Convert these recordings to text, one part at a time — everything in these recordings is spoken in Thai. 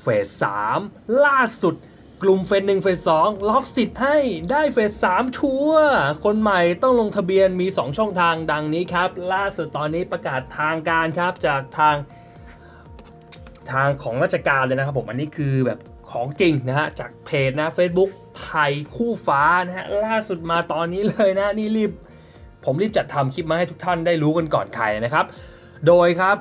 เฟสสามล่าสุดกลุ่มเฟสหนึ่งเฟสสองล็อกสิทธิ์ให้ได้เฟสสามชัวคนใหม่ต้องลงทะเบียนมี 2 ช่องทางดังนี้ครับ ล่าสุดตอนนี้ประกาศทางการครับจากทางทางของราชการเลยนะครับผมอันนี้คือแบบของจริงนะฮะจากเพจนะ Facebook ไทยคู่ฟ้านะฮะล่าสุดมาตอนนี้เลยนะนี่รีบ ผมรีบจัดทำคลิปมาให้ทุกท่านได้รู้กันก่อนใครนะครับ โดยครับ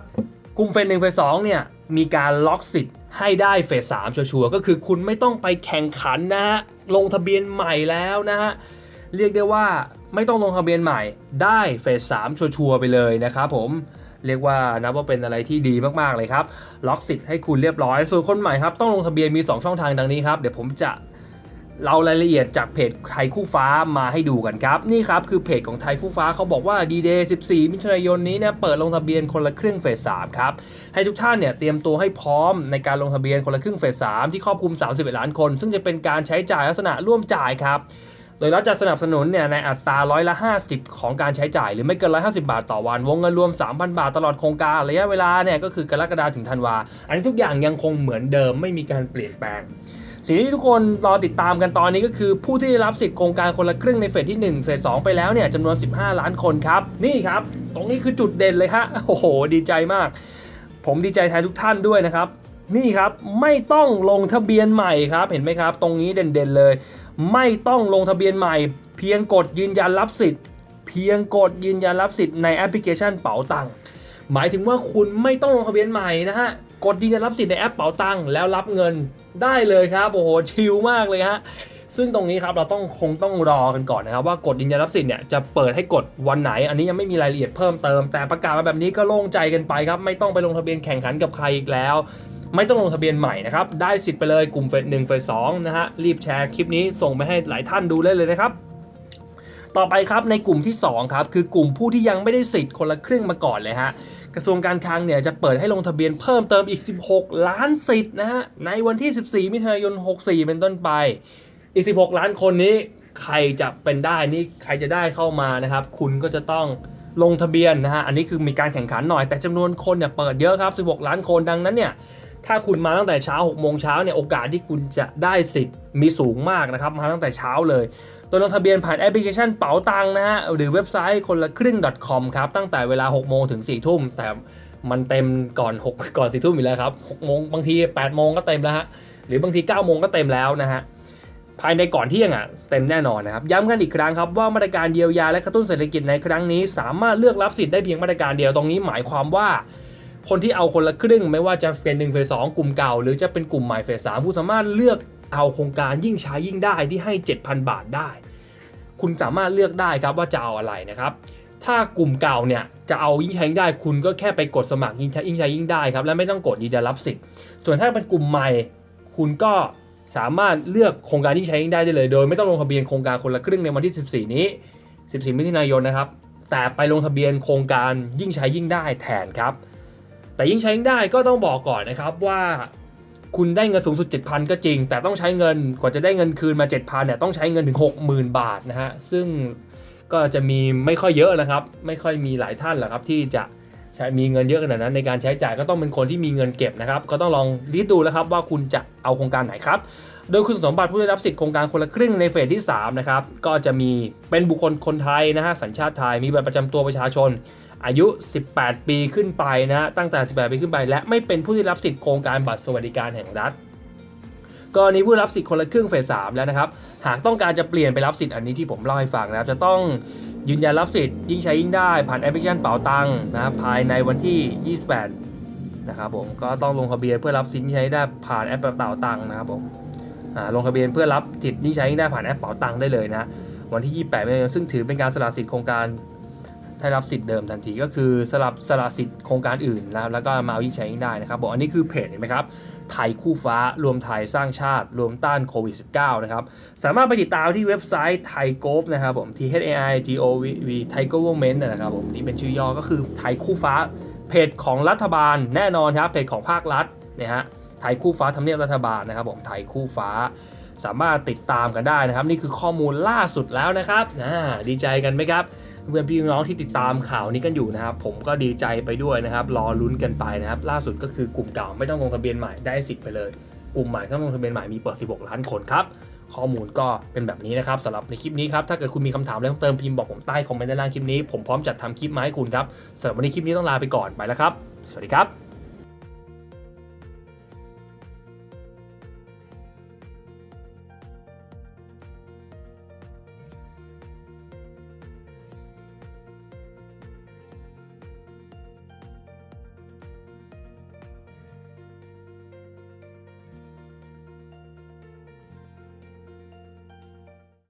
กลุ่มเฟสหนึ่งเฟสสองเนี่ยมีการล็อกสิทธิ์ ให้ได้เฟสสามชัวร์ก็คือคุณไม่ต้องไปแข่งขันนะฮะลงทะเบียนใหม่แล้วนะฮะเรียกได้ว่าไม่ต้องลงทะเบียนใหม่ ได้เฟสสามชัวร์ไปเลยนะครับผมเรียกว่านับว่าเป็นอะไรที่ดีมากๆเลยครับ ล็อกสิทธิ์ให้คุณเรียบร้อย ส่วนคนใหม่ครับ ต้องลงทะเบียนมี 2 ช่องทางดังนี้ครับ เดี๋ยวผมจะ เรารายละเอียดจากเพจไทยคู่ฟ้ามาให้ดูกันครับ นี่ครับคือเพจของไทยคู่ฟ้าเขาบอกว่าดีเดย์14 มิถุนายนนี้เนี่ยเปิดลงทะเบียนคนละครึ่งเฟส3ครับ ให้ทุกท่านเนี่ยเตรียมตัวให้พร้อมในการลงทะเบียนคนละครึ่งเฟส3ที่ครอบคลุม 31 ล้านคน ซึ่งจะเป็นการใช้จ่ายลักษณะร่วมจ่ายครับโดยรัฐจะสนับสนุนเนี่ยในอัตราร้อยละ 50 ของการใช้จ่ายหรือไม่เกิน 150 บาทต่อวัน วงเงินรวม 3,000 บาทตลอดโครงการระยะเวลาเนี่ยก็คือกรกฎาคมถึงธันวา อันนี้ทุกอย่างยังคงเหมือนเดิมไม่มีการเปลี่ยนแปลง สิ่งที่ทุกคนรอติดตามกันตอนนี้ก็คือ ผู้ที่ได้รับสิทธิ์โครงการคนละครึ่งในเฟสที่ 1 เฟส 2 ไปแล้วเนี่ยจำนวน 15 ล้านคนครับ นี่ครับ ตรงนี้คือจุดเด่นเลยฮะโอ้โห ดีใจมาก ผมดีใจแทนทุกท่านด้วยนะครับ นี่ครับไม่ต้องลงทะเบียนใหม่ครับเห็นไหมครับ ตรงนี้เด่นๆเลย ไม่ต้องลงทะเบียนใหม่ เพียงกดยืนยันรับสิทธิ์ เพียงกดยืนยันรับสิทธิ์ในแอปพลิเคชันเป๋าตังค์หมายถึงว่าคุณไม่ต้องลงทะเบียนใหม่นะฮะ กดยืนยันรับสิทธิ์ในแอปเป๋าตังค์แล้วรับเงินได้เลยครับโอ้โหชิลมากเลยฮะซึ่งตรงนี้ครับเราต้องคงต้องรอกันก่อนนะครับว่ากดยืนยันรับสิทธิ์เนี่ยจะเปิดให้กดวันไหน อันนี้ยังไม่มีรายละเอียดเพิ่มเติม แต่ประกาศมาแบบนี้ก็โล่งใจกันไปครับ ไม่ต้องไปลงทะเบียนแข่งขันกับใครอีกแล้ว ไม่ต้องลงทะเบียนใหม่นะครับ ได้สิทธิ์ไปเลยกลุ่มเฟสหนึ่งเฟสสองนะฮะรีบแชร์คลิปนี้ส่งไปให้หลายท่านดูได้เลยนะครับต่อไปครับในกลุ่มที่2ครับคือกลุ่มผู้ที่ยังไม่ได้สิทธิ์คนละครึ่งมาก่อนเลยฮะ กระทรวงการคลังเนี่ยจะเปิดให้ลงทะเบียนเพิ่มเติมอีก 16 ล้านสิทธิ์นะฮะในวันที่ 14 มิถุนายน 64 เป็นต้นไป อีก 16 ล้านคนนี้ใครจะเป็นได้นี่ใครจะได้เข้ามานะครับ คุณก็จะต้องลงทะเบียนนะฮะอันนี้คือมีการแข่งขันหน่อยแต่จำนวนคนเนี่ยเปิดเยอะครับ 16 ล้านคนดังนั้นเนี่ยถ้าคุณมาตั้งแต่เช้า6โมงเช้าเนี่ยโอกาสที่คุณจะได้สิทธิ์มีสูงมากนะครับมาตั้งแต่เช้าเลย โดยลงทะเบียนผ่านแอปพลิเคชันเป๋าตังนะฮะหรือเว็บไซต์คนละครึ่ง .com ครับตั้งแต่เวลา 6 โมงถึง 4 ทุ่ม แต่มันเต็มก่อน 6 ก่อน4ทุ่มอยู่แล้วครับ6โมงบางที 8 โมงก็เต็มแล้วฮะหรือบางที 9 โมงก็เต็มแล้วนะฮะภายในก่อนเที่ยงอะเต็มแน่นอนนะครับย้ำกันอีกครั้งครับว่ามาตรการเยียวยาและกระตุ้นเศรษฐกิจในครั้งนี้ สามารถเลือกรับสิทธิ์ได้เพียงมาตรการเดียวตรงนี้หมายความว่า คนที่เอาคนละครึ่ง ไม่ว่าจะเฟสหนึ่งเฟสสองกลุ่มเก่า หรือจะเป็นกลุ่มใหม่เฟสสามผู้สามารถเลือก เอาโครงการยิ่งใช้ยิ่งได้ที่ให้ 7,000 บาทได้ คุณสามารถเลือกได้ครับว่าจะเอาอะไรนะครับ ถ้ากลุ่มเก่าเนี่ยจะเอายิ่งใช้ยิ่งได้ คุณก็แค่ไปกดสมัครยิ่งใช้ยิ่งใช้ยิ่งได้ครับและไม่ต้องกดยืนยันรับสิทธิ์ส่วนถ้าเป็นกลุ่มใหม่ คุณก็สามารถเลือกโครงการที่งใช้ยิ่งได้ได้เลย โดยไม่ต้องลงทะเบียนโครงการคนละครึ่งในวันที่ 14 นี้ 14 มิถุนายนนะครับแต่ไปลงทะเบียนโครงการยิ่งใช้ยิ่งได้แทนครับ แต่ยิ่งใช้ยิ่งได้ก็ต้องบอกก่อนนะครับว่า คุณได้เงินสูงสุด 7,000 ก็จริง แต่ต้องใช้เงินกว่าจะได้เงินคืนมา 7,000เนี่ยต้องใช้เงินถึง 60,000 บาทนะฮะ ซึ่งก็จะมีไม่ค่อยเยอะนะครับ ไม่ค่อยมีหลายท่านหรอกครับที่จะใช้มีเงินเยอะขนาดนั้นในการใช้จ่ายก็ต้องเป็นคนที่มีเงินเก็บนะครับ ก็ต้องลองลิสต์ดูแล้วครับว่าคุณจะเอาโครงการไหนครับโดยคุณสมบัติผู้ได้รับสิทธิโครงการคนละครึ่งในเฟสที่3นะครับก็จะมีเป็นบุคคลคนไทยนะฮะสัญชาติไทยมีบัตรประจำตัวประชาชน อายุ 18 ปีขึ้นไปนะตั้งแต่ 18 ปีขึ้นไป และไม่เป็นผู้ที่รับสิทธิ์โครงการบัตรสวัสดิการแห่งรัฐกรณีผู้รับสิทธิ์คนละครึ่งเฟส3แล้วนะครับ หากต้องการจะเปลี่ยนไปรับสิทธิ์อันนี้ที่ผมเล่าให้ฟังนะครับ จะต้องยืนยันรับสิทธิ์ยิ่งใช้ยิ่งได้ ผ่านแอปพลิเคชันเป๋าตังค์นะครับภายในวันที่ 28 นะครับผมก็ต้องลงทะเบียนเพื่อรับสิทธิ์ใช้ได้ผ่านแอปเป๋าตังค์นะครับผมลงทะเบียนเพื่อรับสิทธิ์ที่ใช้ยิ่งได้ผ่านแอปเป๋าตังค์ได้เลยนะวันที่ 28มิถุนายนซึ่งถือเป็นการสละสิทธิ์โครงการ ได้รับสิทธิ์เดิมทันทีก็คือสลับสละสิทธิ์โครงการอื่นนะครับแล้วก็มาเอายิ่งใช้ยิ่งได้นะครับบอกอันนี้คือเพจเห็นไหมครับไทยคู่ฟ้ารวมไทยสร้างชาติ รวมต้านโควิด -19 นะครับ สามารถไปติดตามที่เว็บไซต์ไทยโกฟนะครับผม T H A I G O V V ไทย Government นะครับผม นี่เป็นชื่อย่อก็คือไทยคู่ฟ้า เพจของรัฐบาลแน่นอนครับเพจของภาครัฐเนี่ยฮะไทยคู่ฟ้าทำเนียบรัฐบาลนะครับผมไทยคู่ฟ้าสามารถติดตามกันได้นะครับ นี่คือข้อมูลล่าสุดแล้วนะครับอ่าดีใจกันไหมครับ เพื่อนพี่น้องที่ติดตามข่าวนี้กันอยู่นะครับ ผมก็ดีใจไปด้วยนะครับ รอลุ้นกันไปนะครับ ล่าสุดก็คือกลุ่มเก่าไม่ต้องลงทะเบียนใหม่ได้สิทธิ์ไปเลย กลุ่มใหม่ต้องลงทะเบียนใหม่มีเปิด 16 ล้านคนครับ ข้อมูลก็เป็นแบบนี้นะครับสำหรับในคลิปนี้ครับ ถ้าเกิดคุณมีคำถามอะไรเพิ่มเติมพิมพ์บอกผมใต้คอมเมนต์ด้านล่างคลิปนี้ ผมพร้อมจัดทำคลิปมาให้คุณครับสำหรับวันนี้คลิปนี้ต้องลาไปก่อนไปแล้วครับ สวัสดีครับ